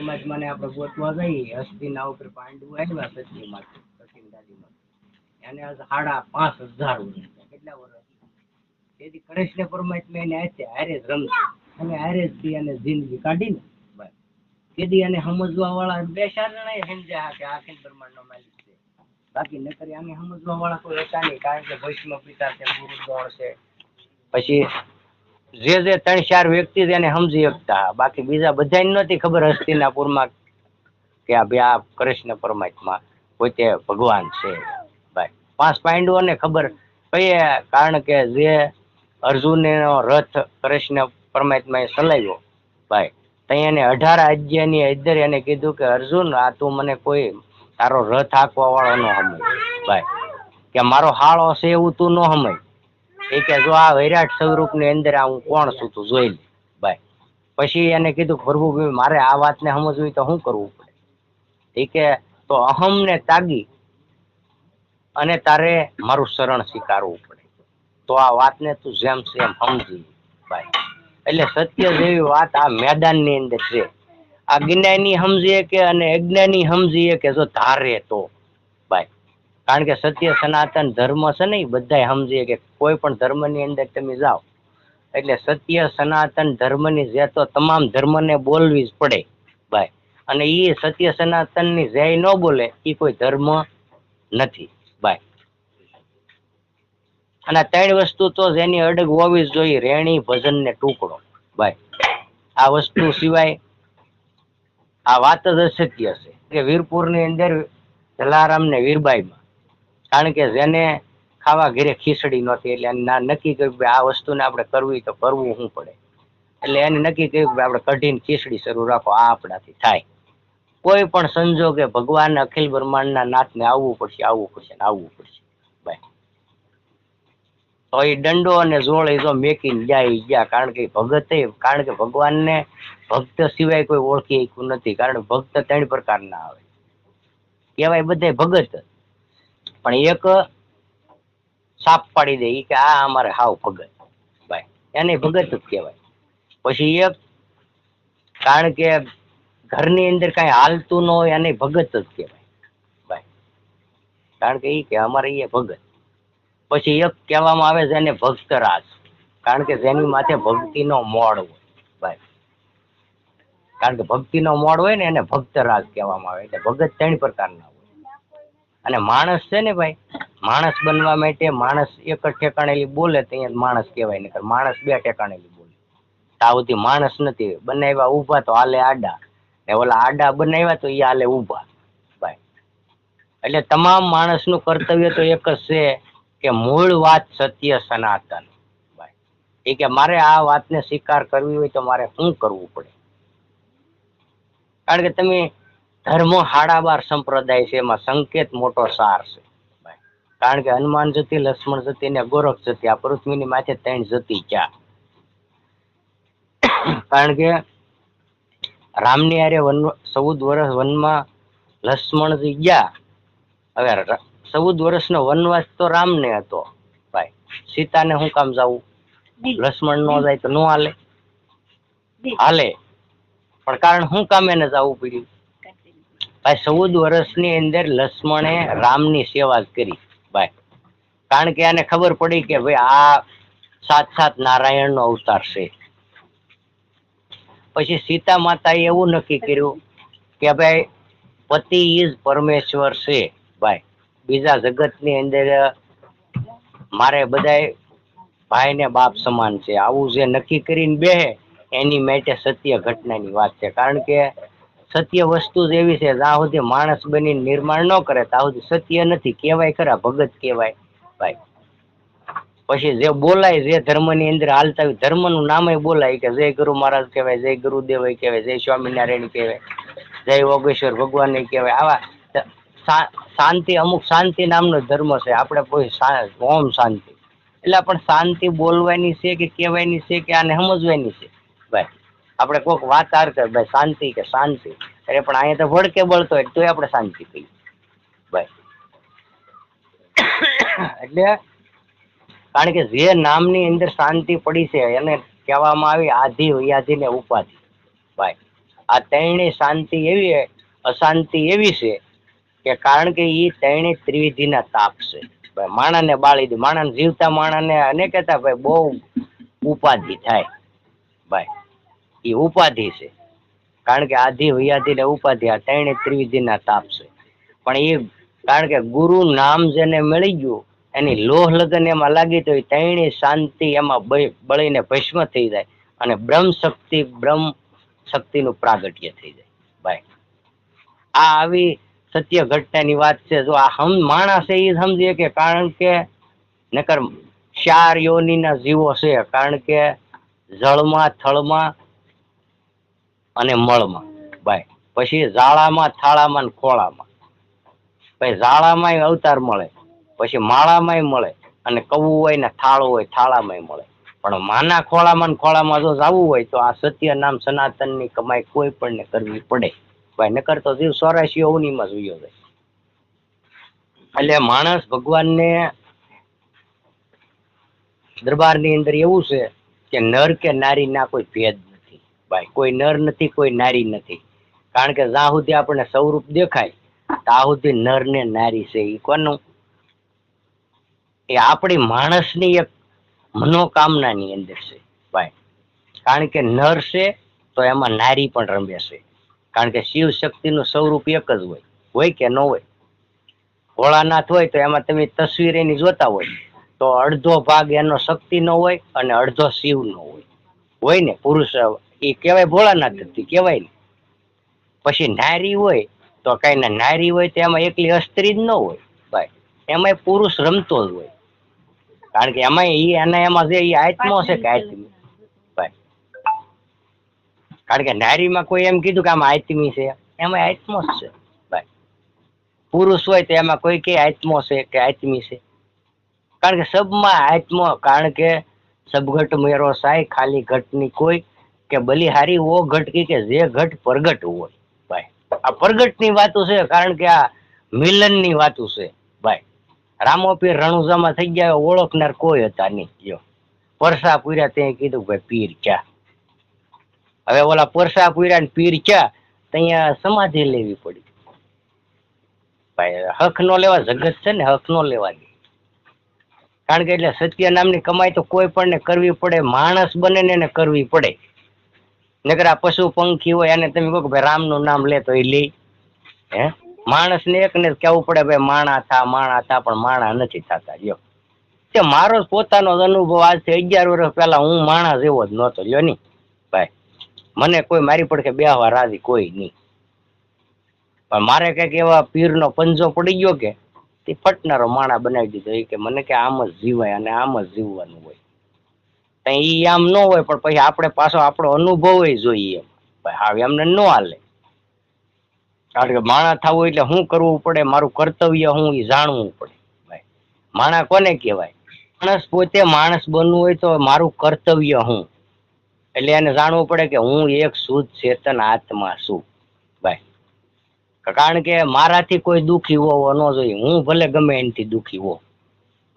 પરમાત્માને આપણે ગોતવા જઈએ. હસ્તિના ઉપર પાંડુ આવ્યા સતીમાંથી સતી દાદીમાં. એને સાડા પાંચ હજાર કેટલા વર્ષ? તેથી કૃષ્ણ પરમાત્મા એને હાથે હારે જ રમશે અને હારે જ એને જિંદગી કાઢીને બસ. તેથી એને સમજવા વાળા બે ચાર જણા સમજ્યા કે આખી બ્રહ્માંડનો માલિક છે. બાકી નકરી આને સમજવા વાળા કોઈ હતા નહીં, કારણ કે ભવિષ્યમાં પિતા છે ગુરુ દોડ છે. પછી જે જે ત્રણ ચાર વ્યક્તિ એને સમજી શકતા. બાકી બીજા બધાને નથી ખબર હસ્તિનાપુરમાં કે આ ભાઈ આ કૃષ્ણ પરમાત્મા પોતે ભગવાન છે. ભાઈ, પાંચ પાંડવોને ખબર કઈ કારણ કે જે અર્જુનનો રથ કૃષ્ણ પરમાત્માએ ચલાવ્યો ભાઈ ત્યાં એને અઢાર આજ્ઞાની અંદર એને કીધું કે અર્જુન, આ તું મને કોઈ તારો રથ હાંકવા વાળો ન સમય ભાઈ, કે મારો હાળો છે એવું તું ન સમજ. જો આ વૈરાટ સ્વરૂપની અંદર હું કોણ છું તું જોઈ લે, ભાઈ. પછી એને કીધું પ્રભુ મારે આ વાતને સમજવી તો શું કરવું પડે? એ કે, તો અહમને તાગી અને તારે મારું શરણ સ્વીકારવું પડે. તો આ વાતને તું જેમ છે સમજી ભાઈ. એટલે સત્ય જેવી વાત આ મેદાનની અંદર છે. આ જ્ઞાની સમજીએ કે અને અજ્ઞાની સમજીએ કે જો ધારે તો? કારણ કે સત્ય, સનાતન ધર્મ છે ને એ બધા સમજીએ કે કોઈ પણ ધર્મની અંદર તમે જાઓ, એટલે સત્ય, સનાતન ધર્મની જે તો તમામ ધર્મને બોલવી જ પડે ભાઈ. અને એ સત્ય, સનાતનની જય ન બોલે એ કોઈ ધર્મ નથી ભાઈ. અને ત્રણ વસ્તુ તો જેની અડગ હોવી જ જોઈએ, રેણી, ભજન ને ટુકડો ભાઈ. આ વસ્તુ સિવાય આ વાત જ અસત્ય છે. કે વીરપુરની અંદર જલારામ ને વીરબાઈમાં કારણ કે જેને ખાવા ઘરે ખીચડી નહોતી, એટલે ના નક્કી કર્યું આ વસ્તુને આપણે કરવી તો કરવું શું પડે. એટલે એને નક્કી કર્યું કે આપણે કઢીને ખીચડી શરૂ રાખો, આ આપણાથી થાય. કોઈ પણ સંજોગે ભગવાન અખિલ બ્રહ્માંડના નાથને આવવું પડશે આવવું પડશે આવવું પડશે. તો એ દંડો અને જોળ એ જો મેકીને ઈ ગયા. કારણ કે ભગતે, કારણ કે ભગવાનને ભક્ત સિવાય કોઈ ઓળખી શકતું નથી. કારણ ભક્ત ત્રણ પ્રકારના આવે. કહેવાય બધે ભગત. પણ એક સાપ પાડી દે કે આ અમારે હાવ ભગત. ભાઈ, એને ભગત જ કહેવાય. પછી એક, કારણ કે ઘરની અંદર કાંઈ હાલતું ન હોય એને ભગત જ કહેવાય. ભાઈ, કારણ કે એ કે અમારે એ ભગત. પછી એક કહેવામાં આવે છે એને ભક્તરાજ. કારણ કે જેની માથે ભક્તિનો મોડ હોય. ભાઈ, કારણ કે ભક્તિનો મોડ હોય ને એને ભક્તરાજ કહેવામાં આવે. એટલે ભગત ત્રણ પ્રકારના અને માણસ છે ને ભાઈ, માણસ બનવા માટે માણસ એક જ ઠેકાણેલી બોલે તો અહીંયા માણસ કહેવાય નહીં માણસ બે ઠેકાણેલી બોલે. તાવથી માણસ નથી, બનાવ્યા ઊભા તો હાલે આડા. ને ઓલા આડા બનાવ્યા તો એ હાલે ઊભા, ભાઈ. એટલે તમામ માણસનું કર્તવ્ય તો એક જ છે કે મૂળ વાત સત્ય સનાતન, ભાઈ. એ કે મારે આ વાતને સ્વીકાર કરવી હોય તો મારે શું કરવું પડે? કારણ કે તમે ધર્મ હાડા બાર સંપ્રદાય છે એમાં સંકેત મોટો સાર છે. કારણ કે હનુમાન જતી લક્ષ્મણ જતી ને ગોરખ જતી આ પૃથ્વીની માથે ત્રણ જતી ક્યાં કારણ કે રામની આરે વન ચૌદ વર્ષ વનમાં લક્ષ્મણજી ગયા હવે ચૌદ વર્ષનો વનવાસ તો રામને હતો. ભાઈ સીતાને શું કામ જવું લક્ષ્મણ નો જાય તો નો હાલે? હાલે. પણ કારણ શું કામ એને જવું પડ્યું? ભાઈ ચૌદ વર્ષની અંદર લક્ષ્મણે રામની સેવા કરી. ભાઈ કારણ કે આને ખબર પડી કે ભાઈ આ સાત સાત નારાયણનો અવતાર છે. પછી સીતા માતાએ એવું નક્કી કર્યું કે ભાઈ પતિ ઇઝ પરમેશ્વર છે. ભાઈ બીજા જગતની અંદર મારે બધાય ભાઈ ને બાપ સમાન છે. આવું જે નક્કી કરીને બેહે, એની માટે સત્ય ઘટનાની વાત છે. કારણ કે સત્ય વસ્તુ જ એવી છે, જ્યાં સુધી માણસ બની નિર્માણ ન કરે, ત્યાં સુધી સત્ય નથી. કહેવાય ખરા, ભગત કહેવાય. ભાઈ, પછી જે બોલાય, જે ધર્મની અંદર હાલતા ધર્મનું નામે બોલાય કે જય ગુરુ મહારાજ કહેવાય, જય ગુરુદેવ કહેવાય, જય સ્વામિનારાયણ કહેવાય, જય ઓગેશ્વર ભગવાન કહેવાય. આવા શાંતિ, અમુક શાંતિ નામનો ધર્મ છે. આપણે કોઈ ઓમ શાંતિ. એટલે પણ શાંતિ બોલવાની છે કે કહેવાની છે કે આને સમજવાની છે? આપણે કોઈક વાત આર કર ભાઈ, શાંતિ કે શાંતિ. અરે, પણ અહીંયા તો વડકે બળતો હોય, તોય આપણે શાંતિ કહીએ ભાઈ. એટલે, કારણ કે જે નામની અંદર શાંતિ પડી છે, એને કહેવામાં આવી આધિ, વ્યાધિ ને ઉપાધિ. ભાઈ, આ ત્રણેય શાંતિ એવી અશાંતિ એવી છે, કે કારણ કે એ ત્રણેય ત્રિવિધિના તાપ છે. ભાઈ માણાને બાળી દે. માણાને જીવતા માણાને અને કહેતા ભાઈ, બહુ ઉપાધિ થાય. ભાઈ એ ઉપાધિ છે. કારણ કે આધિ વ્યાધિ ને ઉપાધિ આ ત્રણે ત્રિવિધિના તાપ છે. પણ એ કારણ કે ગુરુ નામ જેને મળી ગયું, એની લોહ લગન એમાં લાગી તો એ ત્રણેય શાંતિ એમાં બળીને ભસ્મ થઈ જાય અને બ્રહ્મ શક્તિ, બ્રહ્મ શક્તિનું પ્રાગટ્ય થઈ જાય. ભાઈ આ આવી સત્ય ઘટનાની વાત છે. જો આ હમ માણસ એ સમજીએ કે કારણ કે નકર ચાર યોનિના જીવો છે. કારણ કે જળમાં, થળમાં અને મળમાં. ભાઈ, પછી ઝાડામાં, થાળામાં ને ખોળામાં. પછી ઝાડામાંય અવતાર મળે, પછી માળામાં મળે અને કવું હોય ને થાળું હોય થાળામાં મળે. પણ માના ખોળામાં ખોળામાં જો જવું હોય તો આ સત્ય નામ સનાતનની કમાઈ કોઈ પણ ને કરવી પડે. ભાઈ, નકર તો જીવ ચોરાશી અવનીમાં જોયો જાય. એટલે માણસ ભગવાનને દરબારની અંદર એવું છે કે નર કે નારીના કોઈ ભેદ ભાઈ, કોઈ નર નથી, કોઈ નારી નથી. કારણ કે જ્યાં સુધી આપણને સ્વરૂપ દેખાય, ત્યાં સુધી નર ને નારી છે એ કોનું? એ આપણી માણસની એક મનોકામનાની અંદર છે ભાઈ. કારણ કે નર છે તો એમાં નારી પણ રમે છે. કારણ કે શિવ શક્તિનું સ્વરૂપ એક જ હોય. હોય કે ન હોય? ભોળાનાથ હોય તો એમાં તમે તસવીર એની જોતા હોય. તો અડધો ભાગ એનો શક્તિ નો હોય અને અડધો શિવ નો હોય. હોય ને? પુરુષ એ કહેવાય ભોળાનાથ ધરતી કહેવાય ને. પછી નારી હોય તો કઈ ના, નારી હોય તો એમાં એકલી અસ્ત્રી જ ન હોય, ભાઈ. એમાં પુરુષ રમતો જ હોય. કારણ કે એમાં ઈ એના એમાં જે ઈ આત્મો છે કે આત્મી, ભાઈ. કારણ કે નારીમાં કોઈ એમ કીધું કે આમાં આત્મી છે એમાં આત્મો જ છે, ભાઈ. પુરુષ હોય તો એમાં કોઈ કે આત્મો છે કે આત્મી છે. કારણ કે સબમાં આત્મો, કારણ કે સબઘટ મેરો સાય ખાલી ઘટની કોઈ કે બલિહારી ઓ ઘટકી કે જે ઘટ પ્રગટ હોય. ભાઈ, આ પ્રગટની વાતો છે, કારણ કે આ મિલનની વાતો છે, ભાઈ. રામોપીર રણુજામાં થઈ ગયા, ઓળખનાર કોઈ હતા નહીં. જો પરસા પૂર્યા તે કીધું, ભાઈ, પીર ચા હવે ઓલા પરસા પૂર્યા ને પીર ચા ત્યાં સમાધિ લેવી પડી. ભાઈ, હક નો લેવા જગત છે ને, હક નો લેવા દે. કારણ કે એટલે સત્ય નામની કમાઈ તો કોઈ પણ ને કરવી પડે, માણસ બને ને કરવી પડે. નકર આ પશુ પંખી હોય એને તમે કહો કે ભાઈ રામનું નામ લે તો એ લે. હે? માણસને એકને ને કહેવું પડે ભાઈ માણા થા માણા થા, પણ માણા નથી થતા. જો તે મારો પોતાનો અનુભવ આજથી અગિયાર વર્ષ પહેલા હું માણસ એવો જ નહોતો. લ્યો ની. ભાઈ, મને કોઈ મારી પડખે બેહવા રાજી કોઈ નહીં. પણ મારે કંઈક એવા પીરનો પંજો પડી ગયો કે તે ફટનારો માણા બનાવી દીધો. એ કે મને કે આમ જ જીવાય અને આમ જ જીવવાનું હોય. ઈ આમ ન હોય, પણ પછી આપણે પાછો આપણો અનુભવ જોઈએ. એમ ભાઈ હા એમને ન હાલે. કારણ કે માણા થવું એટલે શું કરવું પડે? મારું કર્તવ્ય હું એ જાણવું પડે. ભાઈ, માણા કોને કહેવાય? માણસ પોતે માણસ બનવું હોય તો મારું કર્તવ્ય હું એટલે એને જાણવું પડે કે હું એક શુદ્ધ ચેતન આત્મા છું. ભાઈ, કારણ કે મારાથી કોઈ દુઃખી હોવો ન જોઈએ. હું ભલે ગમે એનાથી દુઃખી હો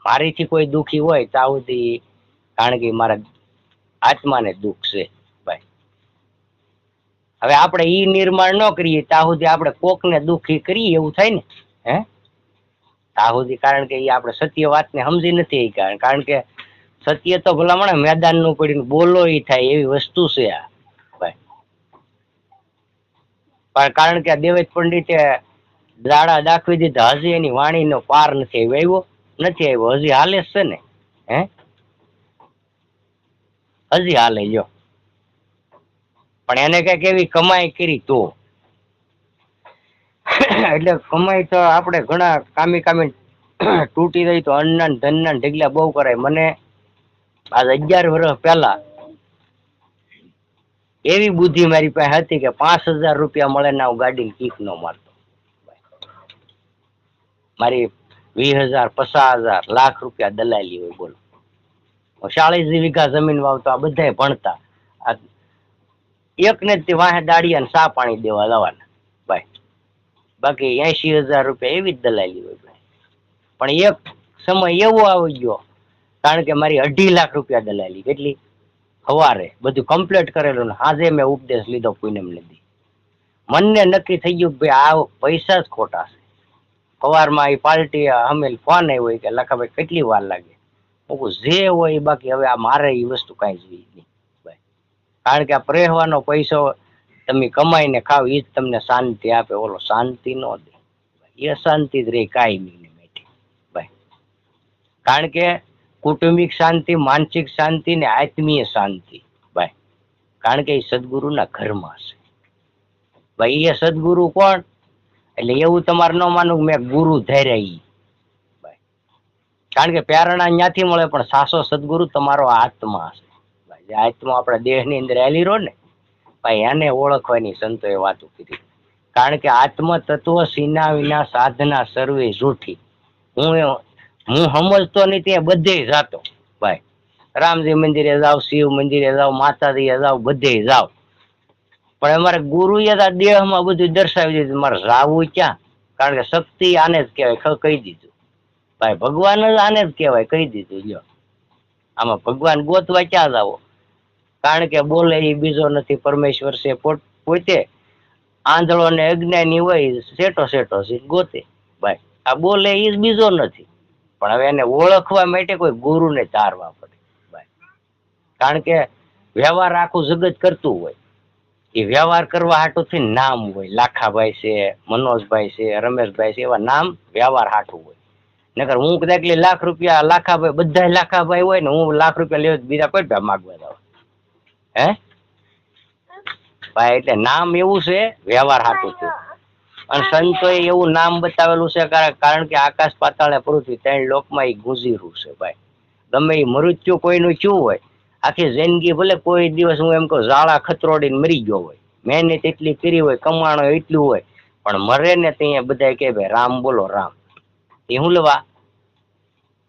મારીથી કોઈ દુઃખી હોય ત્યાં સુધી કારણ કે મારા આત્માને દુઃખ છે, ભાઈ. હવે આપણે ઈ નિર્માણ ન કરીએ, ત્યાં સુધી આપણે કોકને દુઃખી કરીએ, એવું થાય ને? હે? ત્યાં સુધી કારણ કે એ આપણે સત્ય વાતને સમજી નથી કારણ કે સત્ય તો ભલામણ મેદાનનું પડીને બોલો એ થાય, એવી વસ્તુ છે આ પણ કારણ કે દેવેજ પંડિતે દાડા દાખવી દીધા, હજી એની વાણીનો પાર નથી આવ્યો આવ્યો નથી આવ્યો, હજી હાલે છે ને હે હજી હાલે જો. પણ એને કંઈક એવી કમાઈ કરી તો. એટલે કમાઈ તો આપણે ઘણા કામી કામી તૂટી રહી તો અન્ના ધનના ઢગલા બહુ કરાય. મને આજ અગિયાર વર્ષ પહેલા એવી બુદ્ધિ મારી પાસે હતી કે પાંચ હજાર રૂપિયા મળે ને હું ગાડી કીક ન મારતો. મારી વીસ હજાર, પચાસ હજાર, લાખ રૂપિયા દલાલી હોય બોલો. હું ચાળીસ વીઘા જમીન વાવતો બધાય ભણતા. આ એકને જ તે વાહે દાડિયા સા પાણી દેવા લવાના ભાઈ, બાકી એંશી હજાર રૂપિયા એવી જ દલાલી હોય ભાઈ. પણ એક સમય એવો આવી ગયો, કારણ કે મારી અઢી લાખ રૂપિયા દલાલી. કેટલી? સવારે બધું કમ્પ્લીટ કરેલું ને આજે મેં ઉપદેશ લીધો કોઈને નથી મનને નક્કી થઈ ગયું ભાઈ આ પૈસા જ ખોટા છે. સવારમાં એ પાર્ટી અમે ફોન આવ્યો કે લખાભાઈ કેટલી વાર લાગે? જે હોય, બાકી હવે આ મારે એ વસ્તુ કાંઈ જોઈએ નહીં. કારણ કે આ પ્રેહવાનો પૈસો તમે કમાઈને ખાવ એ જ તમને શાંતિ આપે. ઓલો શાંતિ ન દે. એ શાંતિ જ રહે નહીં બેઠી ભાઈ કારણ કે કુટુંબિક શાંતિ, માનસિક શાંતિ ને આત્મીય શાંતિ. ભાઈ કારણ કે એ સદગુરુના ઘરમાં છે. ભાઈ એ સદગુરુ કોણ? એટલે એવું તમારે ન માનવું મેં ગુરુ ધૈર્ય કારણ કે પ્યારણા અહીંયાથી મળે, પણ સાસો સદગુરુ તમારો આત્મા હશે આત્મા આપણા દેહની અંદર હેલી રહો ને, ભાઈ, એને ઓળખવાની સંતોએ વાતો કીધી કારણ કે આત્મ તત્વ સીના વિના સાધના સર્વે જૂઠી. હું હું સમજતો નહીં, તે બધે જાતો. ભાઈ, રામજી મંદિરે જાવ શિવ મંદિરે જાવ માતાજી જાવ બધે જાવ પણ અમારે ગુરુએ દેહમાં બધું દર્શાવી દીધું. મારે જાવું ક્યાં? કારણ કે શક્તિ આને જ કહેવાય કહી દીધું. ભાઈ, ભગવાન જ આને જ કહેવાય, કહી દીધું જો આમાં ભગવાન ગોતવા ક્યાં જાવો કારણ કે બોલે એ બીજો નથી, પરમેશ્વર છે, પોતે આંધળો ને અજ્ઞાની હોય સેટો સેટો છે ગોતે. ભાઈ, આ બોલે એ બીજો નથી. પણ હવે એને ઓળખવા માટે કોઈ ગુરુને ધારવા પડે. ભાઈ, કારણ કે વ્યવહાર આખું જગત કરતું હોય. એ વ્યવહાર કરવા હાટુથી નામ હોય. લાખાભાઈ છે, મનોજભાઈ છે, રમેશભાઈ છે, એવા નામ વ્યવહાર હાટું હોય. નકર હું કદાચ લાખ રૂપિયા લાખાભાઈ બધા લાખાભાઈ હોય ને હું લાખ રૂપિયા લેવા બીજા કોઈ ભાઈ માગવા જાવ હે? ભાઈ, એટલે નામ એવું છે, વ્યવહાર હાટું છે. અને સંતોએ એવું નામ બતાવેલું છે કારણ કે આકાશ પાતાળ પૃથ્વી ત્રણ લોકમાં એ ગુંજીરું છે, ભાઈ. ગમે એ મૃત્યુ કોઈનું શું હોય, આખી જિંદગી ભલે કોઈ દિવસ હું એમ કહું, ઝાડા ખતરોડીને મરી ગયો હોય, મહેનત એટલી કરી હોય, કમાણો એટલું હોય, પણ મરે ને ત્યાં બધા કે ભાઈ, રામ બોલો, રામ. એ હું લેવા?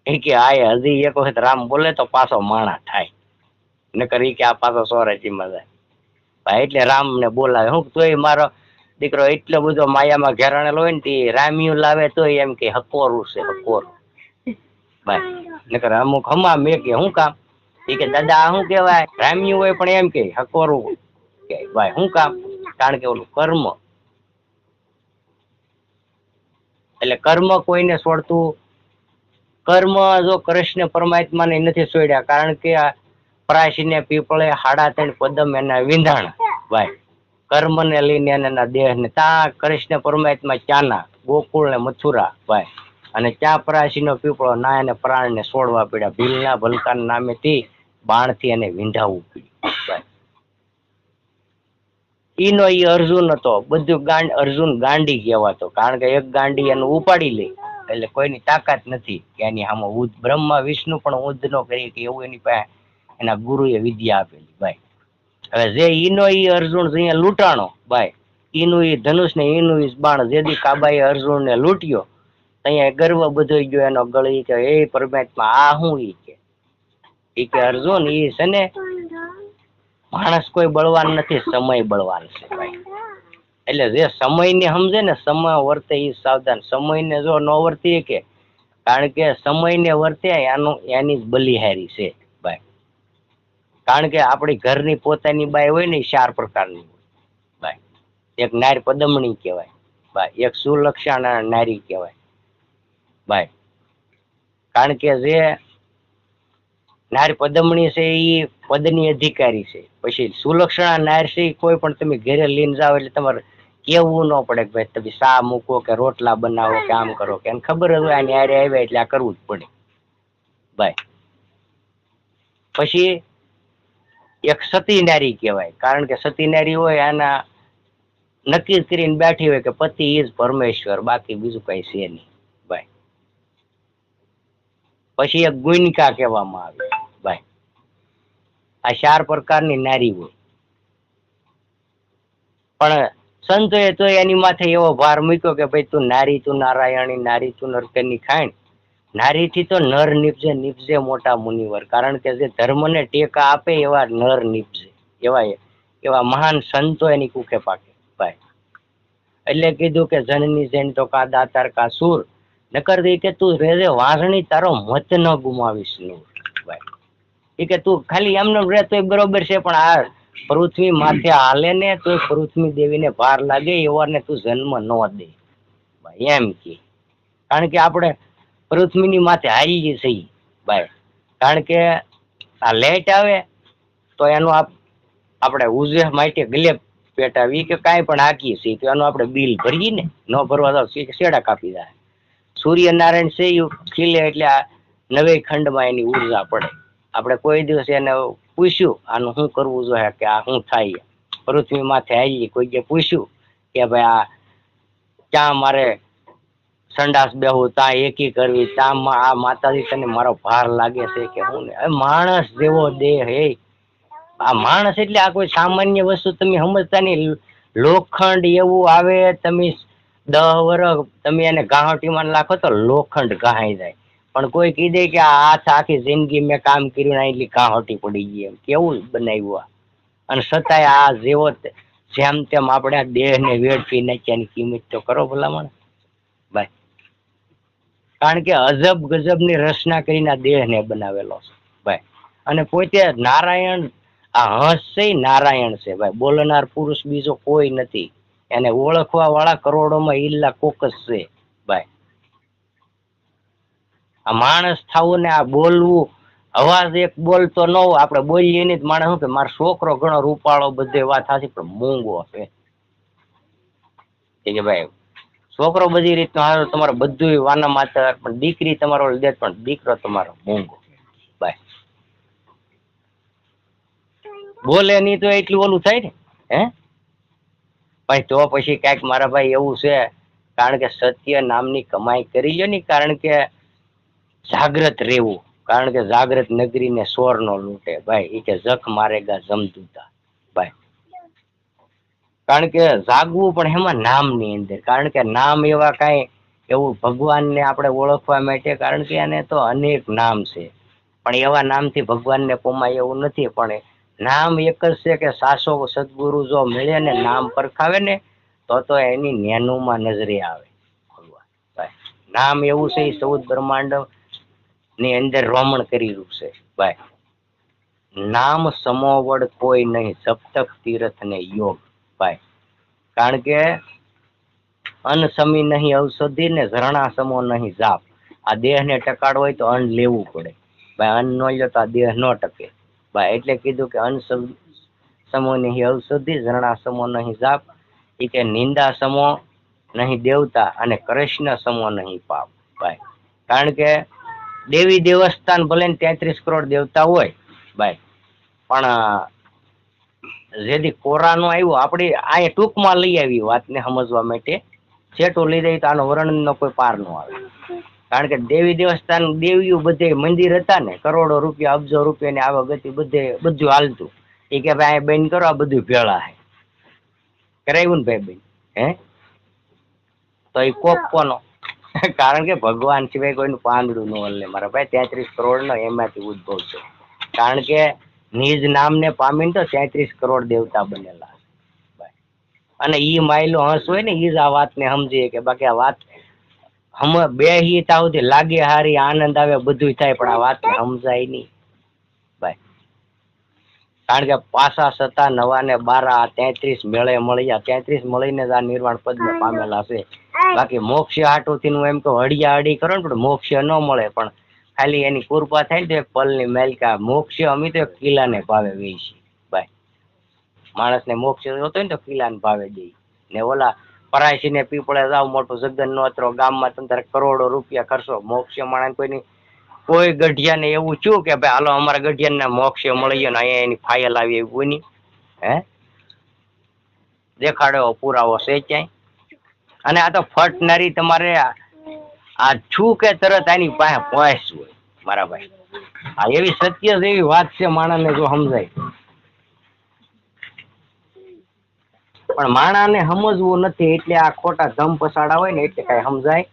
એ કે આય હજી એક વખત રામ બોલે તો પાછો માણા થાય. નકર ઈ કે, આ પાછો સોરાચીમાં જાય. ભાઈ, એટલે રામ ને બોલાવે. હું તોય મારો દીકરો એટલો બધો માયામાં ઘેરાણેલો હોય ને તે રામિયું લાવે તોય એમ કે, હકોરું છે, હકોરું. ભાઈ, નકર અમુક હમા મેં કે શું કામ? એ કે, દાદા શું કહેવાય? રામ્યું હોય પણ એમ કે, હકોરું. કે, ભાઈ શું કામ? કારણ કે ઓલું કર્મ એટલે કર્મ કોઈને છોડતું, કર્મ જો કૃષ્ણ પરમાત્માને નથી છોડ્યા, કારણ કે પ્રાચીને પીપળે હાડા ત્રણ પદમ એના વિંધાણ. ભાઈ, કર્મને લઈને એને દેહને ત્યાં કૃષ્ણ પરમાત્મા ચાના, ગોકુળ ને મથુરા, ભાઈ. અને ત્યાં પ્રાચીનો પીપળો ના એને પ્રાણને છોડવા પડ્યા. ભીલના ભલકાના નામેથી બાણથી એને વિંધાવવું પડ્યું. ઈનો ઈ અર્જુન હતો. બધું ગાંડ, અર્જુન ગાંડી કહેવાતો. કારણ કે એક ગાંડી એનું ઉપાડી લે. એટલે કોઈની તાકાત નથી કે એની સામે ઉદ, બ્રહ્મા વિષ્ણુ પણ ઉદ નો કરી કે એવું એની પાસે એના ગુરુએ વિદ્યા આપેલી, ભાઈ. હવે જે ઈનો ઈ અર્જુન અહીંયા લૂંટાણો, ભાઈ. ઈનું ઈ ધનુષ ને ઈનું ઈ બાણ જેદી કાબાએ અર્જુન ને લૂંટ્યો અહીંયા ગર્વ બધો ગયો એનો ગળી કે એ પરમાત્મા આ હું ઈ કે. ઈ કે અર્જુન ઈ છે ને માણસ કોઈ બળવાન નથી, સમય બળવાન છે એટલે જે સમયને સમજે ને, સમય વર્તે એ સાવધાન. સમયને જો ન વર્તીએ કે, કારણ કે સમયને વર્તે એનું એની બલિહારી છે ભાઈ. કારણ કે આપણી ઘરની પોતાની બાય હોય ને ચાર પ્રકારની ભાઈ. એક નાર પદમણી કહેવાય, ભાઈ. એક સુલક્ષા નારી કહેવાય, ભાઈ. કારણ કે જે નારી પદમણી છે એ પદની અધિકારી છે. પછી સુલક્ષણા નાર છે કોઈ પણ તમે ઘરે લઈને જાઓ એટલે તમારે કેવું ન પડે કે ભાઈ તમે સા મૂકો કે રોટલા બનાવો કે આમ કરો કે ખબર જ હોય આની આવ્યા એટલે આ કરવું જ પડે. ભાઈ પછી એક સતી નારી કહેવાય. કારણ કે સતી નારી હોય આના નક્કી કરીને બેઠી હોય કે પતિ ઇઝ પરમેશ્વર, બાકી બીજું કઈ છે નહીં. ભાઈ પછી એક ગુણિકા કહેવામાં આવે. ભાઈ. આ ચાર પ્રકારની નારી હોય. પણ સંતોએ તો એની માથે એવો ભાર મૂક્યો કે ભાઈ તું નારી, તું નારાયણી, નારી, તું નરકની ખાણ. નારીથી તો નર નીપજે નીપજે મોટા મુનિવર. કારણ કે જે ધર્મને ટેકા આપે એવા નર નીપજે. એવા એવા મહાન સંતો એની કુખે પાકે, ભાઈ. એટલે કીધું કે જનની જેન તો કા દાતાર, કા સુર. નકર દે કે તું રેજે વાંસણી તારો મત ન ગુમાવીશનું ભાઈ. એ કે તું ખાલી એમને રહેતો બરોબર છે, પણ આ પૃથ્વી માથે હાલે ને તો પૃથ્વી દેવીને ભાર લાગે, એવાને તું જન્મ ન દે. એમ કે. કારણ કે આપણે પૃથ્વીની માથે હારી હાલી છીએ, ભાઈ. કારણ કે આ લેટ આવે, તો એનું આપ, આપણે ઉજે માટે ગલેપ પેટાવી કે કાંઈ પણ હાકીએ છીએ, તો એનું આપણે બિલ ભરીએ ને, ન ભરવા દો શેડા કાપી જાય. સૂર્યનારાયણ છે, એ ખીલે એટલે આ નવે ખંડમાં એની ઊર્જા પડે. આપણે કોઈ દિવસ એને પૂછ્યું, આનું શું કરવું જોઈએ? કે આ શું થાય? પૃથ્વી માથે આવી કોઈ જે પૂછ્યું કે, ભાઈ, આ ક્યાં મારે સંડાસ બેહું, ત્યાં એકી કરવી ત્યાં આ માતાજી તને મારો ભાર લાગે છે કે હું માણસ જેવો દેહ હે. આ માણસ એટલે આ કોઈ સામાન્ય વસ્તુ, તમે સમજતા નહીં લોખંડ એવું આવે, તમે દહ વર્ષ તમે એને ગાંઠીમાં નાખો તો લોખંડ ઘાઈ જાય. પણ કોઈ કીધે કે આ આખી જિંદગી મેં કામ કર્યું ને એટલી ગાંઠી પડી ગઈ એમ. કેવું બનાવ્યું આ? અને છતાંય આ જેવો જેમ તેમ આપણે આ દેહને વેડફી નાખ્યાની કિંમત તો કરો ભલામણ. ભાઈ કારણ કે અજબ ગજબની રચના કરીને આ દેહને બનાવેલો છે. ભાઈ અને પોતે નારાયણ, આ હંસ છે નારાયણ છે. ભાઈ બોલનાર પુરુષ બીજો કોઈ નથી. એને ઓળખવા વાળા કરોડોમાં ઈલ્લા કોક જ છે. આ માણસ થવું ને આ બોલવું, અવાજ એક બોલતો ન હોય, આપણે બોલીએ નહીં તો માણસ શું કે, મારો છોકરો ઘણો રૂપાળો બધે વાત સાચી પણ મૂંગો છે. કે ભાઈ, છોકરો બધી રીતનો હારો, તમારો બધું વાના માતર, પણ દીકરી તમારો દે પણ દીકરો તમારો મૂંગો. બાય. બોલે નહીં તો એટલું ઓલું થાય ને, હે? ભાઈ, તો પછી કાંઈક મારા ભાઈ એવું છે, કારણ કે સત્ય નામની કમાઈ કરી લ્યો ને, કારણ કે જાગ્રત રહેવું. કારણ કે જાગ્રત નગરીને સોર નો લૂંટે. ભાઈ એ કે જખ મારેગા જમદૂતા ભાઈ. કારણ કે જાગવું પણ એમાં નામની અંદર. કારણ કે નામ એવા કાંઈ એવું ભગવાનને આપણે ઓળખવા માટે, કારણ કે એને તો અનેક નામ છે. પણ એવા નામથી ભગવાનને પોમાય એવું નથી. પણ નામ એક જ છે કે સાસો સદગુરુ જો મળે ને નામ પરખાવે ને, તો તો એની નેનુમાં નજરે આવે. ભગવાન. નામ એવું છે એ ચૌદ બ્રહ્માંડ ની અંદર રોમણ કર્યું છે. ભાઈ, નામ સમોવડ કોઈ નહીં, સપ્તક તીર્થ ને યોગ. ભાઈ, કારણ કે અન્ન સમી નહીં, ઔષધિ ને ઝરણા સમો નહીં, જાપ. આ દેહને ટકાડવો હોય તો અન્ન લેવું પડે. ભાઈ, અન્ન ન લ્યો તો આ દેહ ન ટકે. ભાઈ, એટલે કીધું કે અન્ન સમો નહીં, ઔષધિ, ઝરણા સમો નહીં, જાપ. એ કે નિંદા સમો નહીં, દેવતા અને કૃષ્ણ સમો નહીં, પાપ. ભાઈ, કારણ કે દેવી દેવસ્થાન ભલે ને તેત્રીસ કરોડ દેવતા હોય, ભાઈ, પણ જેથી કોરાનું આવ્યું આપણે આ ટૂંકમાં લઈ આવી વાતને સમજવા માટે. છેટું લઈ દઈએ તો આનો વર્ણનનો કોઈ પાર ન આવે. કારણ કે દેવી દેવસ્થાન દેવીઓ બધે મંદિર હતા ને, કરોડો રૂપિયા, અબજો રૂપિયાની આવા ગતિ બધે, બધું હાલતું. એ કે ભાઈ આ બેન કરો, આ બધું ભેળા હે. કરાવ્યું ને ભાઈ બેન હે? તો એ કોક કોનો? કારણ કે ભગવાન સિવાય કોઈનું પાંદડું ન હલે. મારા ભાઈ, તેત્રીસ કરોડનો એમાંથી ઉદ્ભવ છે. કારણ કે નિજ નામને પામીને તો તેત્રીસ કરોડ દેવતા બનેલા. અને ઈ માયલો હંસ હોય ને, ઈ જ આ વાતને સમજીએ કે બાકી આ વાત હમ, બે હિતા આવતી લાગે હારી, આનંદ આવે બધું થાય, પણ આ વાતને સમજાય નહીં. કારણ કે પાસા સતા નવા ને બારા તેત્રીસ મેળે મળ્યા તેત્રીસ મળીને જ આ નિર્વાણ પદને પામેલા છે. બાકી મોક્ષ હાટુથી હું એમ કહું હડિયા હડી કરો ને પણ મોક્ષ ન મળે પણ ખાલી એની કૃપા થાય ને તો એક પલની મેલકા મોક્ષ અમી તો કિલ્લાને ભાવે વેચી ભાઈ. માણસને મોક્ષ જોતો ને તો કિલ્લાને ભાવે દઈ ને ઓલા પરાયસીને પીપળે જાવ મોટું જગન નો અત્રો ગામમાં તમે તારે કરોડો રૂપિયા ખર્ચો મોક્ષ માણસ કોઈની કોઈ ગઢિયાને એવું છું કે ભાઈ, હાલો, અમારા ગઢિયાને મોક્ષ મળી ગયો ને અહીંયા એની ફાઇલ આવી એવી કોઈની હે? દેખાડો, પુરાવો છે ક્યાંય? અને આ તો ફટનારી તમારે આ છું કે તરત આની પાસે પહોંચવું હોય, મારા ભાઈ? આ એવી સત્ય એવી વાત છે માણસને જો સમજાય. પણ માણાને સમજવું નથી એટલે આ ખોટા ધમ પસાડા હોય ને એટલે કઈ સમજાય.